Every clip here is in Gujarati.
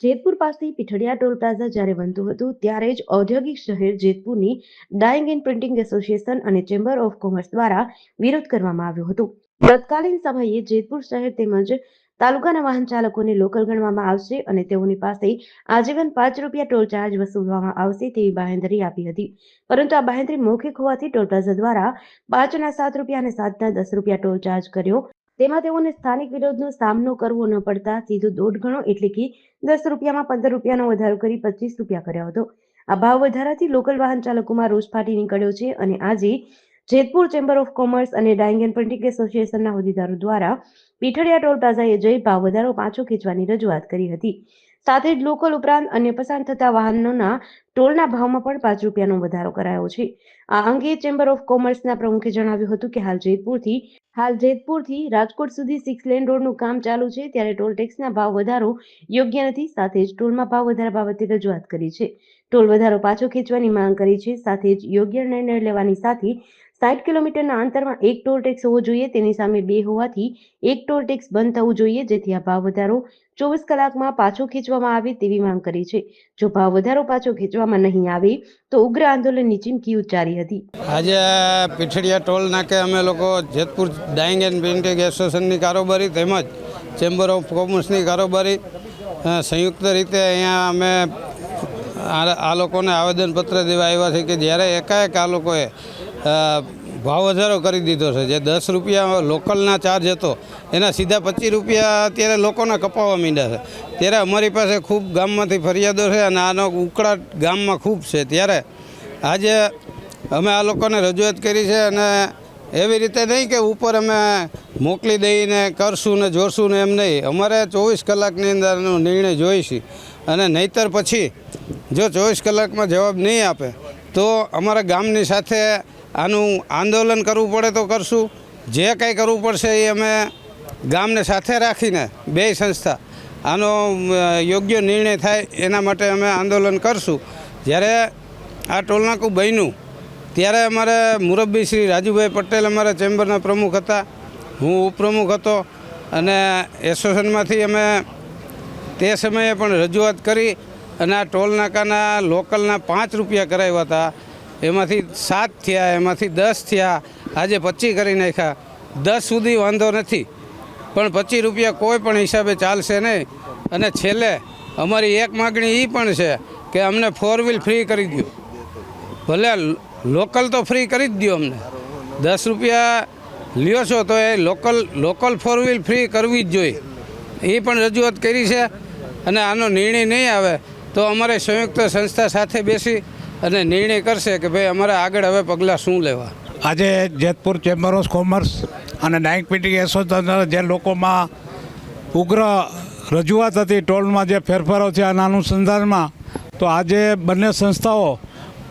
જેતપુર પાસે પીઠડિયા ટોલ પ્લાઝા જ્યારે બનતું હતું, ત્યારે જ ઔદ્યોગિક શહેર જેતપુરની ડાઇંગ એન્ડ પ્રિન્ટિંગ એસોસિએશન અને ચેમ્બર ઓફ કોમર્સ દ્વારા વિરોધ કરવામાં આવ્યો હતો. તત્કાલીન સમયે જેતપુર શહેર તેમજ તાલુકાના વાહન ચાલકોને લોકલ ગણવામાં આવશે અને તેઓની પાસે આજીવન પાંચ રૂપિયા ટોલ ચાર્જ વસૂલવામાં આવશે તેવી બાહેંધરી આપી હતી. પરંતુ આ બાહેંધરી મૌખિક હોવાથી ટોલ પ્લાઝા દ્વારા પાંચના સાત રૂપિયા અને સાતના દસ રૂપિયા ટોલ ચાર્જ કર્યો તેમાં તેઓને સ્થાનિક વિરોધનો સામનો કરવો ન પડતા સીધો દોઢ ગણો એટલે કે દસ રૂપિયામાં પંદર રૂપિયાનો વધારો કરી પચીસ રૂપિયા કર્યો હતો. આ ભાવ વધારાથી લોકલ વાહન ચાલકોમાં રોષ ફાટી નીકળ્યો છે અને આજે જેતપુર ચેમ્બર ઓફ કોમર્સ અને ડાઇંગ એન્ડ પ્રિન્ટિંગ એસોસિએશનના હોદ્દેદારો દ્વારા પીઠડિયા ટોલ પ્લાઝાએ જઈ ભાવ વધારો પાછો ખેંચવાની રજૂઆત કરી હતી. સાથે જ લોકલ ઉપરાંત અન્ય પસાર થતા વાહનોના ટોલના ભાવમાં પણ પાંચ રૂપિયાનો વધારો કરાયો છે. આ અંગે ચેમ્બર ઓફ કોમર્સના પ્રમુખે જણાવ્યું હતું કે હાલ જેતપુરથી હાલ જેતપુરથી રાજકોટ સુધી સિક્સ લેન રોડનું કામ ચાલુ છે, ત્યારે ટોલ ટેક્સના ભાવ વધારો યોગ્ય નથી, સાથે જ ટોલમાં ભાવ વધારા બાબતે રજૂઆત કરી છે. ટોલ વધારો પાછો ખેંચવાની માંગ કરી છે. સાથે જ યોગ્ય નિર્ણય લેવાની સાથે સાઠ કિલોમીટરના અંતરમાં એક ટોલ ટેક્સ હોવો જોઈએ. તેની સામે બે હોવાથી એક ટોલ ટેક્સ બંધ થવું જોઈએ. જેથી આ ભાવ વધારો ચોવીસ કલાકમાં પાછો ખેંચવામાં આવે તેવી માંગ કરી છે. જો ભાવ વધારો પાછો ખેંચવામાં નહીં આવે તો ઉગ્ર આંદોલનની ચીમકી ઉચ્ચારી હતી. આજે પીઠડિયા ટોલ નાકે અમે લોકો જેતપુર ડાઇંગ એન્ડ પ્રિન્ટિંગ એસોસિએશનની કારોબારી તેમજ ચેમ્બર ઓફ કોમર્સની કારોબારી સંયુક્ત રીતે અહીંયા અમે આ લોકોને આવેદનપત્ર દેવા આવ્યા છે કે જ્યારે એકાએક આ લોકોએ ભાવ વધારો કરી દીધો છે. જે દસ રૂપિયા લોકલના ચાર્જ હતો, એના સીધા પચીસ રૂપિયા અત્યારે લોકોના કપાવવા માંડ્યા છે. ત્યારે અમારી પાસે ખૂબ ગામમાંથી ફરિયાદો છે અને આનો ઉકળાટ ગામમાં ખૂબ છે. ત્યારે આજે અમે આ લોકોને રજૂઆત કરી છે અને એવી રીતે નહીં કે ઉપર અમે મોકલી દઈને કરશું ને જોશું ને એમ નહીં. અમારે ચોવીસ કલાકની અંદરનો નિર્ણય જોઈશે. અને નહીતર પછી જો ચોવીસ કલાકમાં જવાબ નહીં આપે, તો અમારા ગામની સાથે આનું આંદોલન કરવું પડે તો કરશું. જે કંઈ કરવું પડશે એ અમે ગામને સાથે રાખીને બે સંસ્થા આનો યોગ્ય નિર્ણય થાય એના માટે અમે આંદોલન કરશું. જ્યારે આ ટોલનાકું બન્યું, ત્યારે અમારે મુરબ્બી શ્રી રાજુભાઈ પટેલ અમારા ચેમ્બરના પ્રમુખ હતા. હું ઉપપ્રમુખ હતો અને એસોસિએશનમાંથી અમે તે સમયે પણ રજૂઆત કરી. અને આ ટોલ નાકાના લોકલના પાંચ રૂપિયા કરાવ્યા હતા. એમાંથી સાત થયા, એમાંથી દસ થયા. આજે પચીસ કરી નાખ્યા. દસ સુધી વાંધો નથી. પણ પચીસ રૂપિયા કોઈ પણ હિસાબે ચાલશે નહીં. અને છેલ્લે અમારી એક માગણી એ પણ છે કે અમને ફોર વ્હીલ ફ્રી કરી દો ભલે લોકલ તો ફ્રી કરી જ દો અમને. દસ રૂપિયા લ્યો છો તો એ local local four wheel free કરવી જ જોઈએ. એ પણ રજૂઆત કરી છે. અને આનો નિર્ણય નહીં આવે. તો અમારે સંયુક્ત સંસ્થા સાથે બેસી અને નિર્ણય કરશે કે ભાઈ અમારે આગળ હવે પગલાં શું લેવા. આજે જેતપુર ચેમ્બર ઓફ કોમર્સ અને ડાઇંગ પીટિંગ એસોસિએશન જે લોકોમાં ઉગ્ર રજૂઆત હતી ટોલમાં જે ફેરફારો છે આના અનુસંધાનમાં, તો આજે બંને સંસ્થાઓ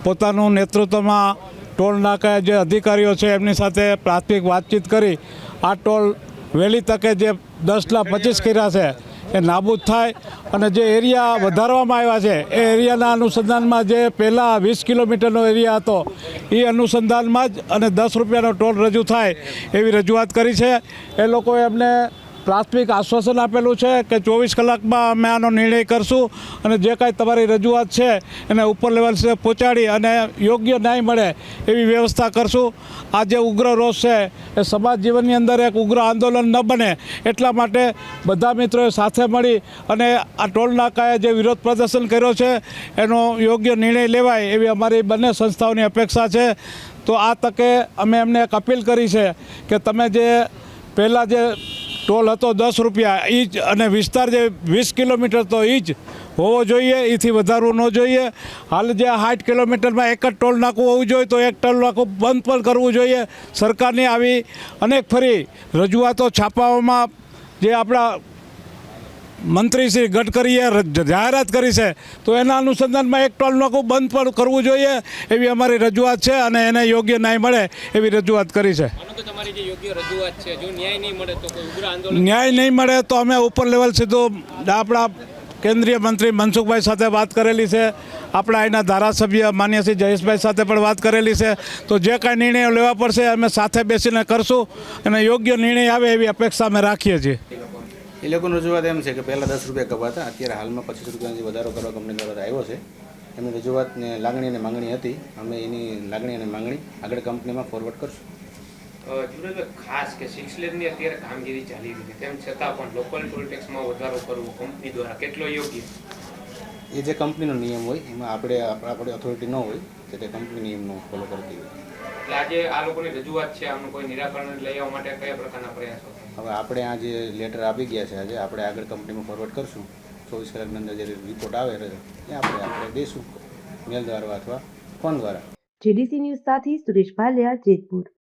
પોતાનું નેતૃત્વમાં ટોલ નાકા જે અધિકારીઓ છે એમની સાથે પ્રાથમિક વાતચીત કરી આ ટોલ વહેલી તકે જે દસ લાખ પચીસ કર્યા છે એ નાબૂદ થાય અને જે એરિયા વધારવામાં આવ્યા છે, એ એરિયાના અનુસંધાનમાં જે પહેલાં વીસ કિલોમીટરનો એરિયા હતો, એ અનુસંધાનમાં જ અને દસ રૂપિયાનો ટોલ રજૂ થાય એવી રજૂઆત કરી છે. એ લોકોએ એમને પ્રાથમિક આશ્વાસન આપેલું છે કે ચોવીસ કલાકમાં અમે આનો નિર્ણય કરશું અને જે કાંઈ તમારી રજૂઆત છે એને ઉપર લેવલ સુધી પહોંચાડી અને યોગ્ય ન્યાય મળે એવી વ્યવસ્થા કરશું. આ જે ઉગ્ર રોષ છે એ સમાજ જીવનની અંદર એક ઉગ્ર આંદોલન ન બને એટલા માટે બધા મિત્રોએ સાથે મળી અને આ ટોલ નાકાએ જે વિરોધ પ્રદર્શન કર્યો છે એનો યોગ્ય નિર્ણય લેવાય એવી અમારી બંને સંસ્થાઓની અપેક્ષા છે. તો આ તકે અમે એમને એક અપીલ કરી છે કે તમે જે પહેલાં જે ટોલ હતો દસ રૂપિયા એ જ અને વિસ્તાર જે વીસ કિલોમીટર તો એ જ હોવો જોઈએ એથી વધારવું ન જોઈએ. હાલ જે સાઠ કિલોમીટરમાં એક જ ટોલ નાકું હોવું જોઈએ, તો એક ટોલ નાકું બંધ પણ કરવું જોઈએ. સરકારની આવી અનેક ફરી રજૂઆતો છાપાઓમાં જે આપણા મંત્રી શ્રી ગડકરીએ જાહેરાત કરી છે. તો એના અનુસંધાનમાં એક ટોલ નાકું બંધ પણ કરવું જોઈએ એવી અમારી રજૂઆત છે અને એને યોગ્ય ન્યાય મળે એવી રજૂઆત કરી છે. નહીં મળે તો ન્યાય નહીં મળે તો અમે ઉપર લેવલ સીધું આપણા કેન્દ્રીય મંત્રી મનસુખભાઈ સાથે વાત કરેલી છે. આપણા અહીંના ધારાસભ્ય માન્ય શ્રી જયેશભાઈ સાથે પણ વાત કરેલી છે. તો જે કાંઈ નિર્ણયો લેવા પડશે અમે સાથે બેસીને કરશું અને યોગ્ય નિર્ણય આવે એવી અપેક્ષા અમે રાખીએ છીએ. એ લોકોની રજૂઆત એમ છે કે પહેલાં દસ રૂપિયા કપાતા અત્યારે હાલમાં પચીસ રૂપિયાનો જે વધારો કરવા કંપની દ્વારા આવ્યો છે. એમની રજૂઆતને લાગણી અને માંગણી હતી. અમે એની લાગણી અને માંગણી આગળ કંપનીમાં ફોરવર્ડ કરશું. જુનાગઢ ખાસ કે સિક્સ લેનની અત્યારે કામગીરી ચાલી રહી છે. તેમ છતાં પણ લોકલ ટોલ ટેક્સમાં વધારો કરવો કંપની દ્વારા કેટલો યોગ્ય? એ જે કંપનીનો નિયમ હોય એમાં આપણે આપણે ઓથોરિટી ન હોય તો તે કંપની નિયમનો ફોલો કરતી હોય. એટલે આજે આ લોકોની રજૂઆત છે આમનું કોઈ નિરાકરણ લઈ આવવા માટે કયા પ્રકારના પ્રયાસો? હવે આપણે આ જે લેટર આપી ગયા છે આજે, આપણે આગળ કંપનીમાં ફોરવર્ડ કરશું. ચોવીસ કલાકની અંદર જે રિપોર્ટ આવે, એ આપણે આપણે દઈશું મેલ દ્વારા અથવા ફોન દ્વારા. જેડીસી ન્યૂઝ સાથે સુરેશ ભાલિયા, જેતપુર.